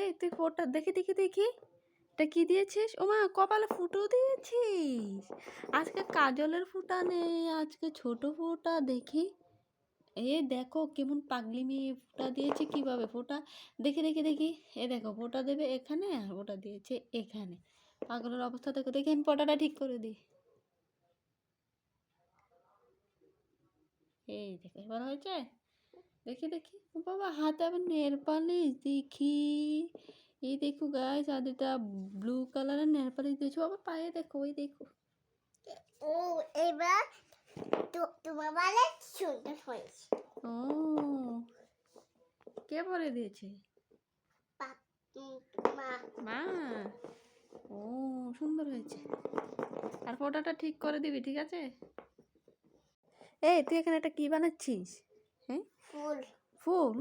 এই তুই ফোটা দেখি দেখি দেখি। এটা কি দিয়েছিস? ও মা, কপালে ফুটো দিয়েছিস। আজকে কাজলের ফুটা নেই, আজকে ছোট ফুটা, দেখি। এ দেখো কেমন পাগলি মেয়ে ফোঁটা দিয়েছে, কীভাবে ফোঁটা? দেখি দেখি দেখি। এ দেখো, ফোঁটা দেবে এখানে আর ফোঁটা দিয়েছে এখানে। পাগলের অবস্থা দেখো, দেখি আমি ফোঁটাটা ঠিক করে দিই। এই দেখো, এবার হয়েছে? দেখি দেখি ও বাবা হাতে আবার নেল পালিশ দেখি এই দেখো গাইস আদিটা ব্লু কালারের নেল পালিশ দিয়েছ বাবা পায়ে দেখো ওই দেখো ও এবার তো- তোমার বেলা সুন্দর হয়েছে ও কে পরে দিয়েছে মা ও সুন্দর হয়েছে আর ফোটাটা ঠিক করে দিবি ঠিক আছে এই তুই এখানে একটা কি বানাচ্ছিস ফুল। ফুল?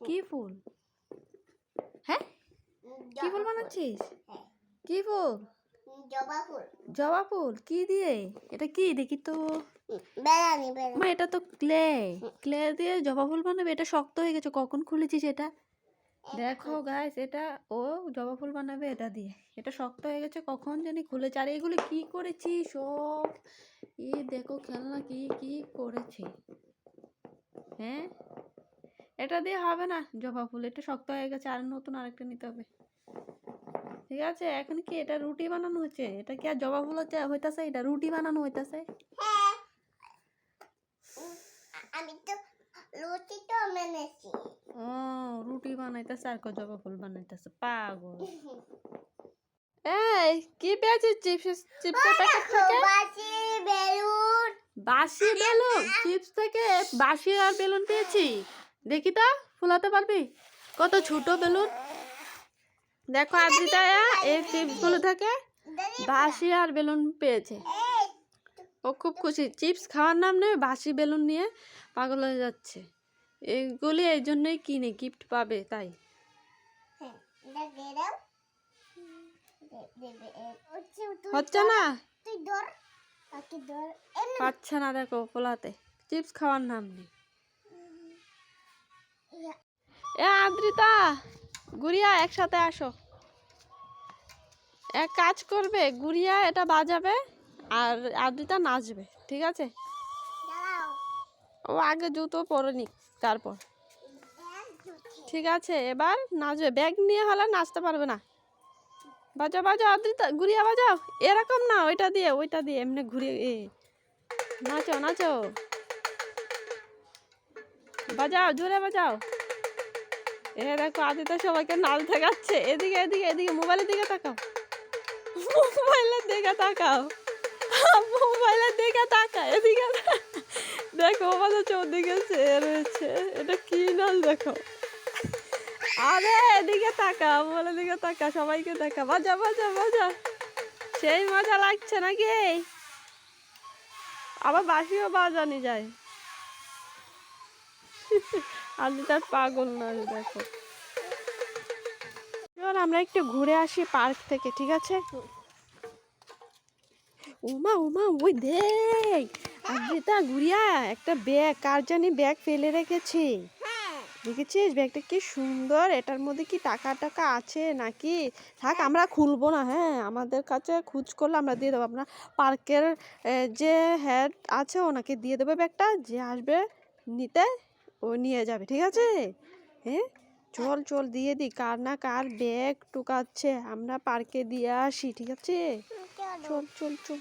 কি ফুল? হ্যাঁ? কি ফুল বানাচ্ছিস? হ্যাঁ। কি ফুল? জবা ফুল। জবা ফুল? কি দিয়ে? এটা কি? দেখি তো। মা এটা তো ক্লে। ক্লে দিয়ে জবা ফুল বানাবে? এটা শক্ত হয়ে গেছে। কখন খুলেছিস এটা? দেখো গাইস এটা ও জবা ফুল বানাবে এটা দিয়ে। এটা শক্ত হয়ে গেছে। কখন জানি খুলেছে। আর এগুলো কি করেছি? সব ই দেখো খেলনা কি কি করেছে? হ্যাঁ? এটা দিয়ে হবে না। জবা ফুল এটা শক্ত হয়ে গেছে আর নতুন আরেকটা নিতে হবে। ঠিক আছে এখন কি এটা রুটি বানানো হচ্ছে? এটা কি আর জবা ফুল হচ্ছে হইতাছে? এটা রুটি বানানো হইতাছে? হ্যাঁ। আমি তো তো ও রুটি বানাইতেছে আর কো জবা ফুল বানাইতেছে পাগল। এই কি পেয়েছিস চিপস চিপসের প্যাকেট থেকে? বাসি বেলুন। বাসি বেলুন? চিপস থেকে বাসি আর বেলুন পেয়েছি? দেখি তো, ফুলাতে পারবি? কত ছোট বেলুন। দেখো আদ্রিতা এই চিপসগুলো থেকে বাসি আর বেলুন পেয়েছে। ও খুব খুশি। চিপস খাওয়ার নাম নেই, বাসি বেলুন নিয়ে পাগল হয়ে যাচ্ছে। এইগুলি এই জন্যই কিনে গিফট পাবে, তাই। হচ্ছে না? পাচ্ছে না, দেখো, ফোলাতে। চিপস খাওয়ার নাম নেই। এ, আদ্রিতা, গুড়িয়া একসাথে আসো। এক কাজ করবে, গুড়িয়া এটা বাজাবে আর আদ্রিতা নাচবে, ঠিক আছে? ও আগে জুতো পরে নিক তারপর। ঠিক আছে, এবার নাচবে। ব্যাগ নিয়ে হলে নাচতে পারবে না। বাজাও বাজাও, আদ্রিতা, গুড়িয়া বাজাও। এরকম না, ওইটা দিয়ে ওইটা দিয়ে, এমনি ঘুরিয়ে, এ, নাচো নাচো। বাজাও, জোরে বাজাও। এ দেখো আদিতা সবাইকে নাচ দেখাচ্ছে এদিকে এদিকে এদিকে, মোবাইলের দিকে তাকাও। মোবাইলের দিকে তাকাও। মোবাইলের দিকে তাকা এদিকে। দেখো, আমাদের চৌদিকে চেয়ে রয়েছে। এটা কি নাচ দেখো? আরে, এদিকে তাকা মোবাইলের দিকে তাকা সবাইকে দেখা বাজা বাজা বাজা। সেই মজা লাগছে নাকি? আবার বাসিও বাজানি যায়। আলি তার পাগল না দেখো। আমরা একটু ঘুরে আসি পার্ক থেকে, ঠিক আছে? উমা উমা, ওই দেখ গুড়িয়া, একটা ব্যাগ, কার জানি ব্যাগ ফেলে রেখেছি। দেখেছিস ব্যাগটা কি সুন্দর? এটার মধ্যে কি টাকা টাকা আছে নাকি? থাক, আমরা খুলবো না হ্যাঁ? আমাদের কাছে খুঁজ করলে আমরা দিয়ে দেবো। আপনার পার্কের যে হেড আছে, ওনাকে দিয়ে দেবে ব্যাগটা, যে আসবে নিতে। ও নিয়ে যাবে ঠিক আছে? হ্যাঁ? চল চল দিয়ে দি। কার না কার ব্যাগ টুকাচ্ছে। আমরা পার্কে দিয়ে আসি ঠিক আছে? চল চল চল।